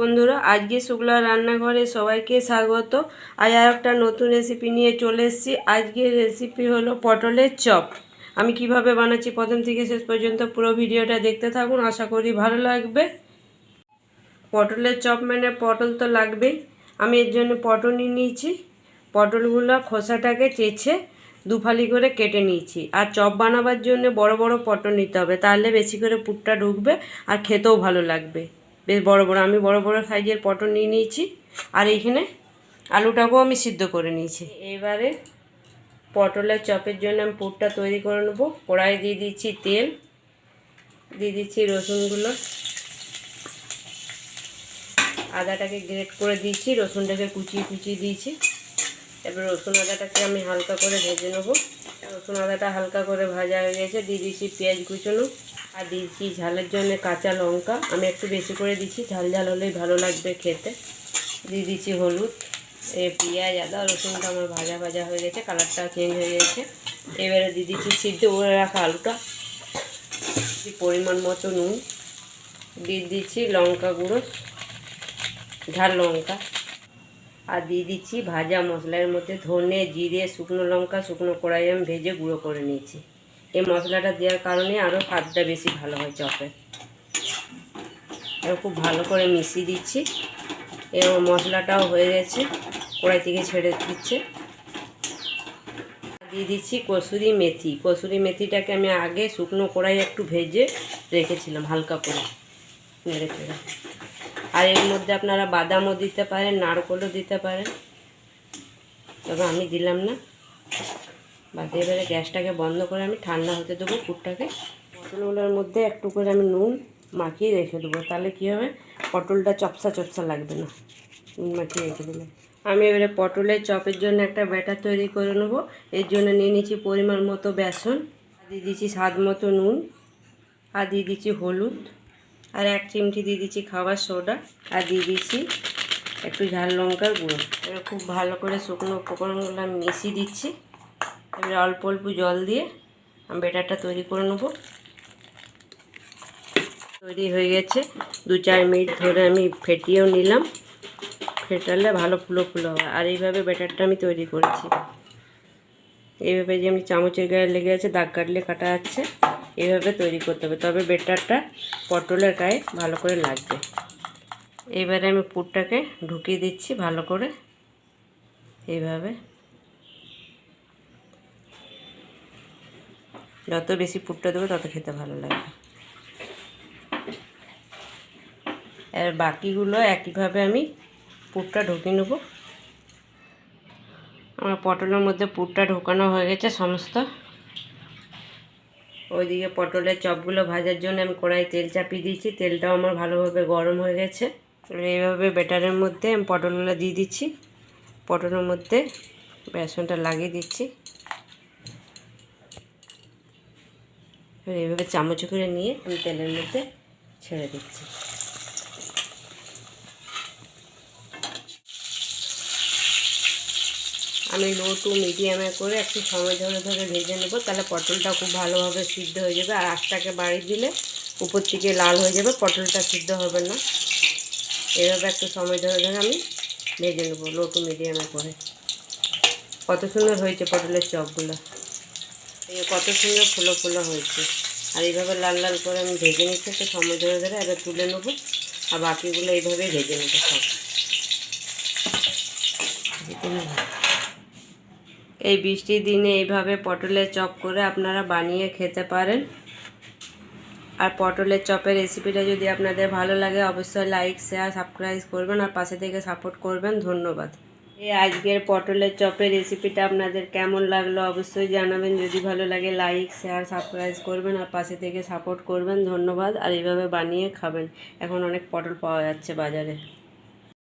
বন্ধুরা, আজকে শুক্লা রান্নাঘরে সবাইকে স্বাগত। আজ আর একটা নতুন রেসিপি নিয়ে চলে এসেছি। আজকের রেসিপি হলো পটলের চপ। আমি কীভাবে বানাচ্ছি প্রথম থেকে শেষ পর্যন্ত পুরো ভিডিওটা দেখতে থাকুন, আশা করি ভালো লাগবে। পটলের চপ মানে পটল তো লাগবেই। আমি এর জন্য পটল নিয়ে নিয়েছি। পটলগুলো খোসাটাকে চেঁচে দুফালি করে কেটে নিয়েছি। আর চপ বানাবার জন্য বড় বড় পটল নিতে হবে, তাহলে বেশি করে পুরটা ঢুকবে আর খেতেও ভালো লাগবে। বেশ বড় বড়, আমি বড় বড় সাইজের পটল নিয়ে নিয়েছি, আর এইখানে আলুটাকেও আমি সিদ্ধ করে নিয়েছি। এবারে পটলের চপের জন্য আমি পুরটা তৈরি করে নেব। কড়াই দিয়ে দিচ্ছি তেল, দিয়ে দিচ্ছি রসুনগুলো। আদাটাকে গ্রেট করে দিয়েছি রসুনটাকে কুচিয়ে কুচিয়ে দিয়েছি। এবার রসুন আদাটাকে আমি হালকা করে ভেজে নেব। রসুন আদাটা হালকা করে ভাজা হয়ে গেছে, দিয়ে দিচ্ছি পেঁয়াজ কুচোনো। আর দিচ্ছি ঝালের জন্য কাঁচা লঙ্কা। আমি একটু বেশি করে দিচ্ছি, ঝাল ঝাল হলেই ভালো লাগবে খেতে। দিয়ে দিচ্ছি হলুদ, এ পেঁয়াজ, আদা, রসুনটা আমার ভাজা ভাজা হয়ে গেছে কালারটা চেঞ্জ হয়ে গেছে। এবারে দিয়ে দিচ্ছি সিদ্ধ করে রাখা আলুটা। পরিমাণ মতো নুন। দিয়ে দিচ্ছি লঙ্কা গুঁড়ো, ঝাল লঙ্কা। আর দিয়ে দিচ্ছি ভাজা মশলার মধ্যে ধনে, জিরে, শুকনো লঙ্কা, শুকনো কড়াই আমি ভেজে গুঁড়ো করে নিয়েছি। এই মশলাটা দেওয়ার কারণে আরও স্বাদটা বেশি ভালো হয় চপে। এবার খুব ভালো করে মিশিয়ে দিচ্ছি। এবং মশলাটাও হয়ে গেছে, কড়াই থেকে ছেড়ে দিচ্ছে। দিয়ে দিচ্ছি কসুরি মেথি। কসুরি মেথিটাকে আমি আগে শুকনো কড়াই একটু ভেজে রেখেছিলাম হালকা করে। নেড়ে চেড়ে। আর এর মধ্যে আপনারা বাদামও দিতে পারেন, নারকলও দিতে পারেন। তবে আমি দিলাম না। বাদ এবারে গ্যাসটাকে বন্ধ করে আমি ঠান্ডা হতে দেবো পুরটাকে। পটলগুলোর মধ্যে একটু করে আমি নুন মাখিয়ে রেখে দেবো। তাহলে কী হবে? পটলটা চপসা চপসা লাগবে না। নুন মাখিয়ে রেখে দিলে আমি এবারে পটলের চপের জন্য একটা ব্যাটার তৈরি করে নেব। এর জন্য নিয়ে নিচ্ছি পরিমাণ মতো বেসন। দিয়ে দিচ্ছি স্বাদ মতো নুন। আর দিয়ে দিচ্ছি হলুদ। আর এক চিমটি দিয়ে দিচ্ছি খাবার সোডা। আর দিয়ে দিচ্ছি একটু ঝাল লঙ্কার গুঁড়ো। এবার খুব ভালো করে শুকনো উপকরণগুলো আমি মিশিয়ে দিচ্ছি। এবার অল্প অল্প জল দিয়ে আমি বেটারটা তৈরি করে নেব। তৈরি হয়ে গেছে। দু চার মিনিট ধরে আমি ফেটিয়েও নিলাম। ফেটালে ভালো ফুলো ফুলো হয় আর এইভাবে বেটারটা আমি তৈরি করেছি। এইভাবে যে আমি চামচের গায়ে লেগে আছে, দাগ কাটলে কাটা যাচ্ছে। এইভাবে তৈরি করতে হবে। তবে বেটারটা পটলের গায়ে ভালো করে লাগবে। এবারে আমি পুরটাকে ঢুকিয়ে দিচ্ছি ভালো করে। এইভাবে। যত বেশি পুরটা দেবো, তত খেতে ভালো লাগবে। আর বাকিগুলো একইভাবে আমি পুরটা ঢুকিয়ে নেব। আমার পটলের মধ্যে পুরটা ঢোকানো হয়ে গেছে সমস্ত। ওইদিকে পটলের চপগুলো ভাজার জন্য আমি কড়াই তেল চাপিয়ে দিয়েছি। তেলটাও আমার ভালোভাবে গরম হয়ে গেছে। এইভাবে বেটারের মধ্যে আমি পটলগুলো দিয়ে দিচ্ছি। পটলের মধ্যে বেসনটা লাগিয়ে দিচ্ছি। এইভাবে চামচ করে নিয়ে আমি তেলের মধ্যে ছেড়ে দিচ্ছি। আমি লো টু মিডিয়ামে করে একটু সময় ধরে ধরে ভেজে নেব, তাহলে পটলটা খুব ভালোভাবে সিদ্ধ হয়ে যাবে। আর আঁচটাকে বাড়ি দিলে উপর থেকে লাল হয়ে যাবে, পটলটা সিদ্ধ হবে না। এভাবে একটু সময় ধরে ধরে আমি ভেজে নেব লো টু মিডিয়ামে করে। কত সুন্দর হয়েছে পটলের চপগুলো। কত সুন্দর ফুলো ফুলো হয়েছে। আর এইভাবে লাল লাল করে আমি ভেজে নিচ্ছি, একটু সময় ধরে ধরে এবার তুলে নেব। আর বাকিগুলো এইভাবেই ভেজে নেব সব। এই বৃষ্টির দিনে এইভাবে পটলের চপ করে আপনারা বানিয়ে খেতে পারেন। আর পটলের চপের রেসিপিটা যদি আপনাদের ভালো লাগে, অবশ্যই লাইক, শেয়ার, সাবস্ক্রাইব করবেন আর পাশে থেকে সাপোর্ট করবেন। ধন্যবাদ। এই আজকের পটলের চপের রেসিপিটা আপনাদের কেমন লাগল অবশ্যই জানাবেন। যদি ভালো লাগে লাইক শেয়ার সাবস্ক্রাইব করবেন আর পাশে থেকে সাপোর্ট করবেন। ধন্যবাদ। আর এইভাবে বানিয়ে খাবেন। এখন অনেক পটল পাওয়া যাচ্ছে বাজারে।